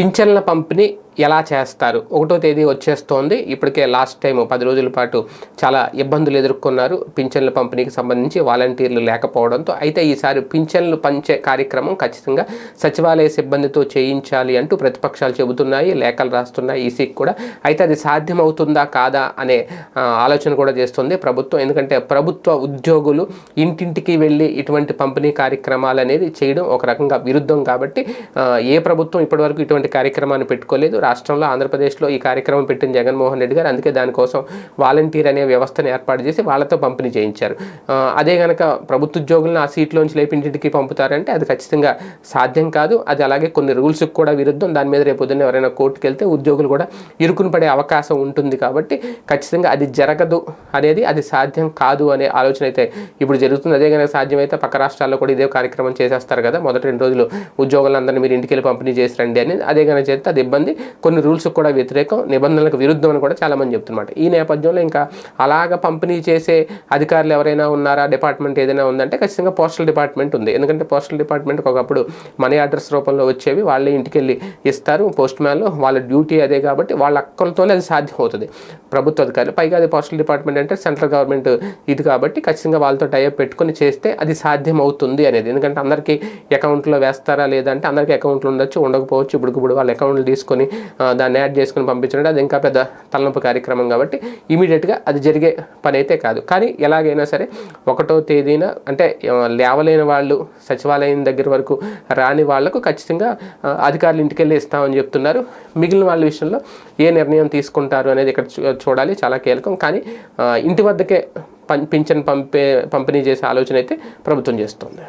పింఛన్ల పంపిణీ ఎలా చేస్తారు? ఒకటో తేదీ వచ్చేస్తోంది. ఇప్పటికే లాస్ట్ టైం పది రోజుల పాటు చాలా ఇబ్బందులు ఎదుర్కొన్నారు. పింఛన్ల పంపిణీకి సంబంధించి వాలంటీర్లు లేకపోవడంతో అయితే ఈసారి పింఛన్లు పంచే కార్యక్రమం ఖచ్చితంగా సచివాలయ సిబ్బందితో చేయించాలి అంటూ ప్రతిపక్షాలు చెబుతున్నాయి. లేఖలు రాస్తున్నాయి. ఈసీకి కూడా అయితే అది సాధ్యమవుతుందా కాదా అనే ఆలోచన కూడా చేస్తుంది ప్రభుత్వం. ఎందుకంటే ప్రభుత్వ ఉద్యోగులు ఇంటింటికి వెళ్ళి ఇటువంటి పంపిణీ కార్యక్రమాలు అనేది చేయడం ఒక రకంగా విరుద్ధం కాబట్టి ఏ ప్రభుత్వం ఇప్పటివరకు ఇటువంటి కార్యక్రమాన్ని పెట్టుకోలేదు. రాష్ట్రంలో ఆంధ్రప్రదేశ్లో ఈ కార్యక్రమం పెట్టిన జగన్మోహన్ రెడ్డి గారు అందుకే దానికోసం వాలంటీర్ అనే వ్యవస్థను ఏర్పాటు చేసి వాళ్ళతో పంపిణీ చేయించారు. అదే గనక ప్రభుత్వ ఉద్యోగులను ఆ సీట్లోంచి లేపింటికి పంపుతారంటే అది ఖచ్చితంగా సాధ్యం కాదు. అది అలాగే కొన్ని రూల్స్కి కూడా విరుద్ధం. దాని మీద రేపు పొద్దున్న ఎవరైనా కోర్టుకు వెళ్తే ఉద్యోగులు కూడా ఇరుకుని పడే అవకాశం ఉంటుంది కాబట్టి ఖచ్చితంగా అది జరగదు అనేది అది సాధ్యం కాదు అనే ఆలోచన అయితే ఇప్పుడు జరుగుతుంది. అదే కనుక సాధ్యమైతే పక్క రాష్ట్రాల్లో కూడా ఇదే కార్యక్రమం చేసేస్తారు కదా. మొదటి రెండు రోజులు ఉద్యోగులందరినీ మీరు ఇంటికి వెళ్ళి పంపిణీ చేసి రండి అని అదే కనుక చేస్తే అది ఇబ్బంది. కొన్ని రూల్స్ కూడా వ్యతిరేకం నిబంధనలకు విరుద్ధం అని కూడా చాలామంది చెప్తున్నమాట. ఈ నేపథ్యంలో ఇంకా అలాగ పంపిణీ చేసే అధికారులు ఎవరైనా ఉన్నారా? డిపార్ట్మెంట్ ఏదైనా ఉందంటే ఖచ్చితంగా పోస్టల్ డిపార్ట్మెంట్ ఉంది. ఎందుకంటే పోస్టల్ డిపార్ట్మెంట్కి ఒకప్పుడు మనీ ఆర్డర్స్ రూపంలో వచ్చేవి వాళ్ళే ఇంటికి వెళ్ళి ఇస్తారు. పోస్ట్ మ్యాన్లు వాళ్ళ డ్యూటీ అదే కాబట్టి వాళ్ళ అక్కలతోనే అది సాధ్యం అవుతుంది ప్రభుత్వ అధికారులు పైగా అది పోస్టల్ డిపార్ట్మెంట్ అంటే సెంట్రల్ గవర్నమెంట్ ఇది కాబట్టి ఖచ్చితంగా వాళ్ళతో టైప్ పెట్టుకొని చేస్తే అది సాధ్యం అవుతుంది అనేది. ఎందుకంటే అందరికీ అకౌంట్లో వేస్తారా లేదంటే అందరికీ అకౌంట్లు ఉండొచ్చు ఉండకపోవచ్చు. ఇప్పుడు ఇప్పుడు వాళ్ళ అకౌంట్లు తీసుకొని దాన్ని యాడ్ చేసుకొని పంపించడం అది ఇంకా పెద్ద తలనొప్పి కార్యక్రమం కాబట్టి ఇమీడియట్గా అది జరిగే పని అయితే కాదు. కానీ ఎలాగైనా సరే ఒకటో తేదీన అంటే లేవలేని వాళ్ళు సచివాలయం దగ్గర వరకు రాని వాళ్ళకు ఖచ్చితంగా అధికారులు ఇంటికి వెళ్ళి ఇస్తామని చెప్తున్నారు. మిగిలిన వాళ్ళ విషయంలో ఏ నిర్ణయం తీసుకుంటారు అనేది ఇక్కడ చూ- చూడాలి. చాలా కీలకం. కానీ ఇంటి వద్దకే పం పింఛన్ పంపే పంపిణీ చేసే ఆలోచన అయితే ప్రభుత్వం చేస్తుంది.